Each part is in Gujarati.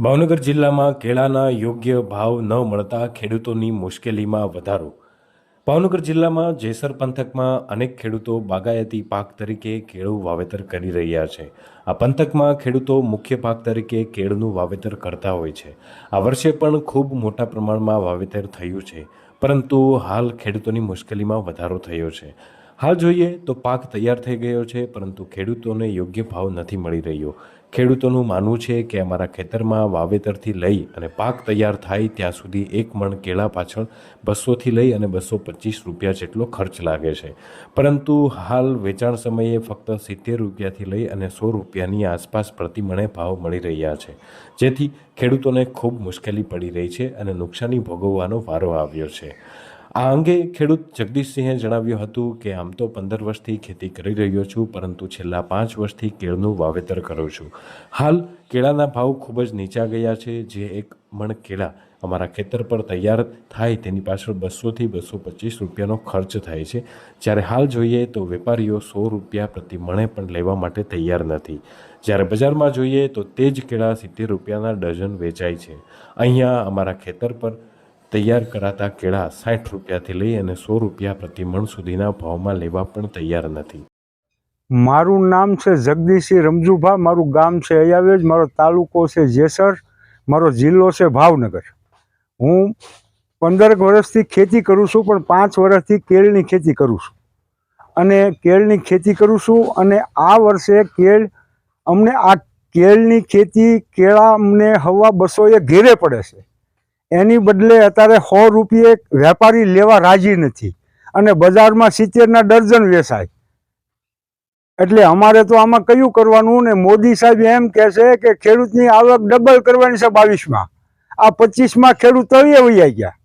ભાવનગર જિલ્લામાં કેળાના યોગ્ય ભાવ ન મળતા ખેડૂતોની મુશ્કેલીમાં વધારો. ભાવનગર જિલ્લામાં જેસર પંથકમાં અનેક ખેડૂતો બાગાયતી પાક તરીકે કેળું વાવેતર કરી રહ્યા છે. આ પંથકમાં ખેડૂતો મુખ્ય પાક તરીકે કેળનું વાવેતર કરતા હોય છે. આ વર્ષે પણ ખૂબ મોટા પ્રમાણમાં વાવેતર થયું છે. પરંતુ હાલ ખેડૂતોની મુશ્કેલીમાં વધારો થયો છે. હાલ જોઈએ તો પાક તૈયાર થઈ ગયો છે, પરંતુ ખેડૂતોને યોગ્ય ભાવ નથી મળી રહ્યો. ખેડૂતોનું માનવું છે કે અમારા ખેતરમાં વાવેતરથી લઈ અને પાક તૈયાર થાય ત્યાં સુધી એક મણ કેળા પાછળ બસોથી લઈ અને બસો પચીસ રૂપિયા જેટલો ખર્ચ લાગે છે. પરંતુ હાલ વેચાણ સમયે ફક્ત સિત્તેર રૂપિયાથી લઈ અને સો રૂપિયાની આસપાસ પ્રતિમણે ભાવ મળી રહ્યા છે. જેથી ખેડૂતોને ખૂબ મુશ્કેલી પડી રહી છે અને નુકસાની ભોગવવાનો વારો આવ્યો છે. આ અંગે ખેડૂત જગદીશસિંહે જણાવ્યું હતું કે, આમ તો પંદર વર્ષથી ખેતી કરી રહ્યો છું, પરંતુ છેલ્લા પાંચ વર્ષથી કેળનું વાવેતર કરું છું. હાલ કેળાના ભાવ ખૂબ જ નીચા ગયા છે. જે એક મણ કેળા અમારા ખેતર પર તૈયાર થાય, તેની પાછળ બસોથી બસો પચીસ રૂપિયાનો ખર્ચ થાય છે. જ્યારે હાલ જોઈએ તો વેપારીઓ સો રૂપિયા પ્રતિ મણે પણ લેવા માટે તૈયાર નથી. જ્યારે બજારમાં જોઈએ તો તે જ કેળા સિત્તેર રૂપિયાના ડઝન વેચાય છે. અહીંયા અમારા ખેતર પર તૈયાર કરાતા કેળા સાઠ રૂપિયાથી લઈ અને સો રૂપિયા પ્રતિ મણ સુધીના ભાવમાં લેવા પણ તૈયાર નથી. મારું નામ છે જગદીશસિંહ રમજુભા, મારું ગામ છે અયાવેજ, મારો તાલુકો છે જેસર, મારો જિલ્લો છે ભાવનગર. હું પંદરક વર્ષથી ખેતી કરું છું, પણ પાંચ વર્ષથી કેળની ખેતી કરું છું. અને કેળની ખેતી કરું છું અને આ વર્ષે કેળ, અમને આ કેળની ખેતી, કેળા અમને હવા બસોએ ઘેરે પડે છે. એની બદલે અત્યારે સો રૂપિયે વેપારી લેવા રાજી નથી. અને બજારમાં સિત્તેરના ડર્જન વેચાય. એટલે અમારે તો આમાં કયું કરવાનું ને મોદી સાહેબ એમ કહે છે કે ખેડૂતની આવક ડબલ કરવાની છે બાવીસમાં. આ પચીસમાં ખેડૂત તળિયે વૈયા ગયા.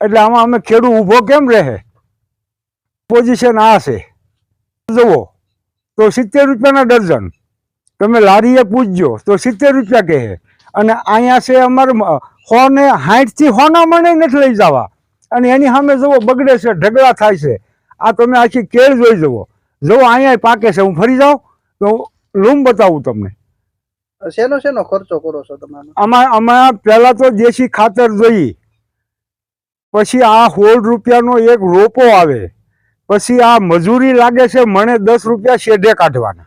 એટલે આમાં અમે ખેડૂત ઊભો કેમ રહે? પોઝિશન આ છે. જુઓ, તો સિત્તેર રૂપિયાના ડર્જન તમે લારીએ પૂછજો, તો સિત્તેર રૂપિયા કહે. અને અહીંયા છે અમારે સો ને હોના મને નથી લઈ જવા. અને એની સામે જવો બગડે છે ઢગલા થાય છે. આ તમે આખી કેળ જોઈ જવો જો અહીંયા પાકે છે. હું ફરી જાઉં તો લૂમ બતાવું તમને. શેનો શેનો ખર્ચો કરો છો તમે આમાં આમાં પહેલાં તો દેશી ખાતર જોઈ પછી આ સોળ રૂપિયાનો એક રોપો આવે. પછી આ મજૂરી લાગે છે મને દસ રૂપિયા શેઢે કાઢવાના.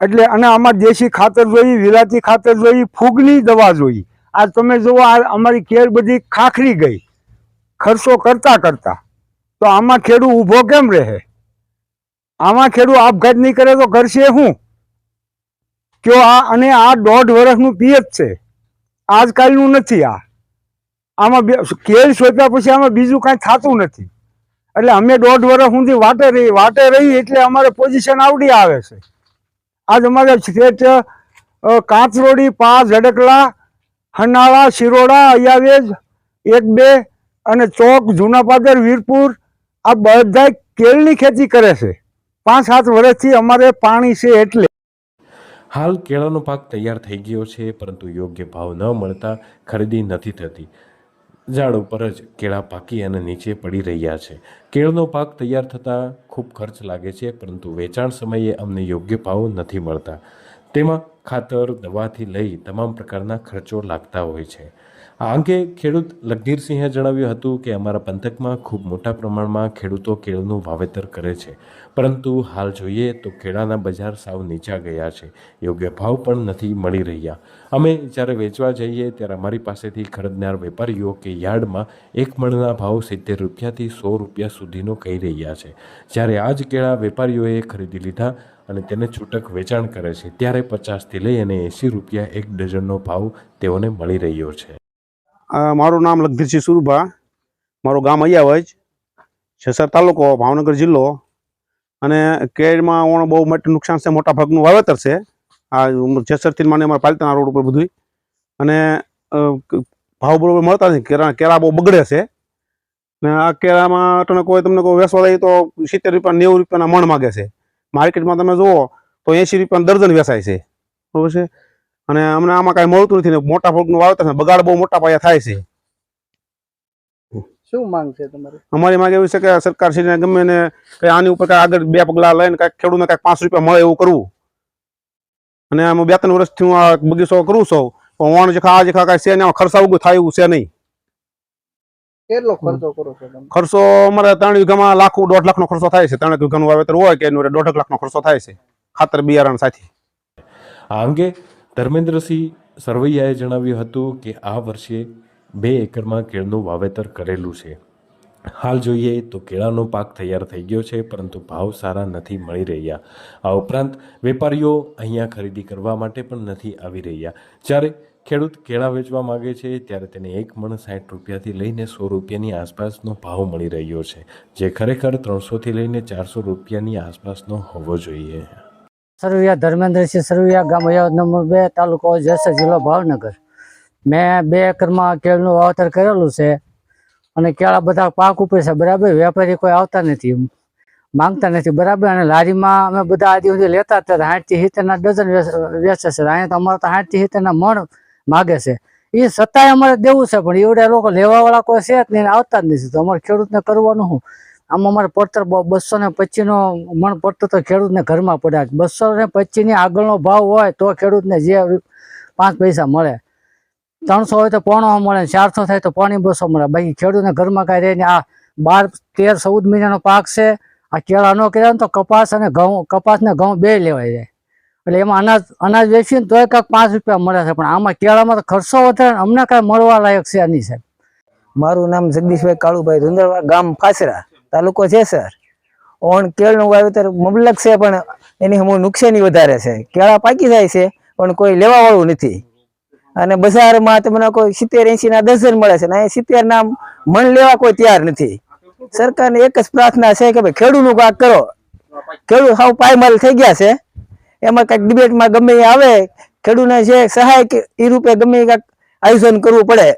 એટલે અને આમાં દેશી ખાતર જોઈ વિલાતી ખાતર જોઈ ફૂગની દવા જોઈ આ તમે જુઓ, આ અમારી કેર બધી ખાખરી ગઈ. ખર્ચો કરતા કરતા. તો આમાં ખેડૂત ઊભો કેમ રહે? આમાં ખેડૂત આપઘાત નહીં કરે તો કરશે શું? કયો આ, અને આ દોઢ વર્ષનું પિયત છે. આજકાલનું નથી આ. આમાં કેળ શોધ્યા પછી આમાં બીજું કાંઈ થતું નથી. એટલે અમે દોઢ વર્ષ સુધી વાટે રહી વાટે રહી એટલે અમારે પોઝિશન આવડી આવે છે. આજ અમારે સ્ટેટ કાંચરોડી પા ઝડકલા હનાળા શિરોડા, અયાવેજ, એક, બે અને ચોક, જૂના પાદર, વીરપુર, આ બધા કેળની ખેતી કરે છે. પાંચ, સાત વર્ષથી અમારે પાણી છે એટલે. હાલ કેળાનો પાક તૈયાર થઈ ગયો છે, પરંતુ યોગ્ય ભાવ ન મળતા ખરીદી નથી થતી. ઝાડ ઉપર જ કેળા પાકી અને નીચે પડી રહ્યા છે. કેળનો પાક તૈયાર થતાં ખૂબ ખર્ચ લાગે છે, પરંતુ વેચાણ સમયે અમને યોગ્ય ભાવ નથી મળતા. તેમાં ખાતર, દવાથી લઈ તમામ પ્રકારના ખર્ચો લાગતા હોય છે. આ અંગે ખેડૂત લગધીરસિંહે જણાવ્યું હતું કે અમારા પંથકમાં ખૂબ મોટા પ્રમાણમાં ખેડૂતો કેળનું વાવેતર કરે છે. પરંતુ હાલ જોઈએ તો કેળાના બજાર સાવ નીચા ગયા છે. યોગ્ય ભાવ પણ નથી મળી રહ્યા. અમે જ્યારે વેચવા જઈએ ત્યારે અમારી પાસેથી ખરીદનાર વેપારીઓ કે યાર્ડમાં એક મણના ભાવ સિત્તેર રૂપિયાથી સો રૂપિયા સુધીનો કહી રહ્યા છે. જ્યારે આ જ કેળા વેપારીઓએ ખરીદી લીધા અને તેને છૂટક વેચાણ કરે છે, ત્યારે પચાસથી લઈ અને એંસી રૂપિયા એક ડઝનનો ભાવ તેઓને મળી રહ્યો છે. મારું નામ લખધીરસિંહ સુરભા. મારું ગામ અયાવજ છસર તાલુકો, ભાવનગર જિલ્લો. અને કેળમાં ઓણ બહુ મોટું નુકસાન છે, મોટા ભાગનું વાવેતર છે. આ જેસરથી માને અમારા પાલિતાના રોડ ઉપર બધું અને ભાવ બરોબર મળતા નથી કેળા કેળા બહુ બગડે છે. ને આ કેળામાં તમે કોઈ તમને કોઈ વેસવા દઈએ તો સિત્તેર રૂપિયા, નેવું રૂપિયાના મણ માગે છે. માર્કેટમાં તમે જુઓ તો એંસી રૂપિયાનું દર્જન વેચાય છે. બરોબર છે? અને અમને આમાં કાંઈ મળતું નથી ને મોટા ભાગનું નું છે બગાડ બહુ મોટા પાયા થાય છે. શું માંગ છે તમારી? અમારી માંગ એવી છે કે સરકાર શ્રીને ગમે ને કે આની ઉપર કાંઈ આગળ બે પગલા લઈને કાંઈક ખેડૂતને કાંઈક પાંચ રૂપિયા મળે એવું કરવું. અને આમ બે ત્રણ વર્ષથી હું આ બગીચો કરું છું પણ વણ જખા આ જખા કાંઈ છે ને ખર્ચા ઉગું થાય એવું છે નહીં. કેટલો ખર્ચો કરો છો ખર્ચો અમારે ત્રણ વીઘામાં લાખો દોઢ લાખનો ખર્ચો થાય છે. ત્રણ વીઘાનું વાવેતર હોય કે એનું દોઢ લાખનો ખર્ચો થાય છે. ખાતર બિયારણ સાથે. આ અંગે ધર્મેન્દ્રસિંહ સરવૈયાએ જણાવ્યું હતું કે આ વર્ષે બે એકરમાં કેળનું વાવેતર કરેલું છે. હાલ જોઈએ તો કેળાનો પાક તૈયાર થઈ ગયો છે, પરંતુ ભાવ સારા નથી મળી રહ્યા. આ ઉપરાંત વેપારીઓ અહીંયા ખરીદી કરવા માટે પણ નથી આવી રહ્યા. જ્યારે ખેડૂત કેળા વેચવા માંગે છે, ત્યારે તેને એક મણ સાઠ રૂપિયાથી લઈને સો રૂપિયાની આસપાસનો ભાવ મળી રહ્યો છે, જે ખરેખર ત્રણસોથી લઈને ચારસો રૂપિયાની આસપાસનો હોવો જોઈએ. સરવૈયા ધર્મેન્દ્રસિંહ સરવૈયા ગામ અયાવદ નંબર બે, તાલુકો જેસર જિલ્લો ભાવનગર. મેં બે એકરમાં કેળનું વાવતર કરેલું છે અને કેળા બધા પાક ઉપર છે, બરાબર? વેપારી કોઈ આવતા નથી માંગતા નથી, બરાબર? અને લારીમાં અમે બધા આદિ સુધી લેતા હતા, સાઠથી સિત્તેરના ડઝન વેચે છે. અહીંયા તો અમારે તો સાઠથી સિત્તેરના મણ માગે છે. એ છતાંય અમારે દેવું છે, પણ એવડે લોકો લેવાવાળા કોઈ છે જ નહીં આવતા જ નથી. તો અમારે ખેડૂતને કરવાનું શું? આમ અમારે પડતર બસો ને પચીસનો મણ પડતર તો ખેડૂતને ઘરમાં પડ્યા બસો ને પચીસની આગળનો ભાવ હોય તો ખેડૂતને જે પાંચ પૈસા મળે. ત્રણસો હોય તો પોણો મળે, ચારસો થાય તો પોણી બસો મળે. બાકી ખેડૂતને ઘરમાં કાંઈ રહે આ બાર, તેર, ચૌદ મહિનાનો પાક છે. આ કેળા ન કર્યા ને તો કપાસ અને ઘઉં કપાસ ને ઘઉં બે લેવાય જાય. એટલે એમાં અનાજ અનાજ વેચીને તોય કાંઈક પાંચ રૂપિયા મળે છે. પણ આમાં કેળામાં તો ખર્ચો વધારે અમને કાંઈ મળવા લાયક છે આની સાહેબ. મારું નામ જગદીશભાઈ કાળુભાઈ ધુંદરવા ગામ ફાસરા તાલુકો સર? ઓણ કેળનું વાવેતર મબલક છે, પણ એની હમું નુકસાની વધારે છે. કેળા પાકી જાય છે, પણ કોઈ લેવાવાળું નથી. અને બજારમાં તમને કોઈ સિત્તેર એસી ના દસ મળે છે, ને અહીં સિત્તેર ના મન લેવા કોઈ તૈયાર નથી. સરકારને એક જ પ્રાર્થના છે કે ભાઈ ખેડૂતનું કાંક કરો. ખેડૂત હાવ પાયમાલ થઈ ગયા છે. એમાં કંઈક ડિબેટમાં ગમે આવે. ખેડૂતને જે સહાય એ રૂપે ગમે કાંઈક આયોજન કરવું પડે.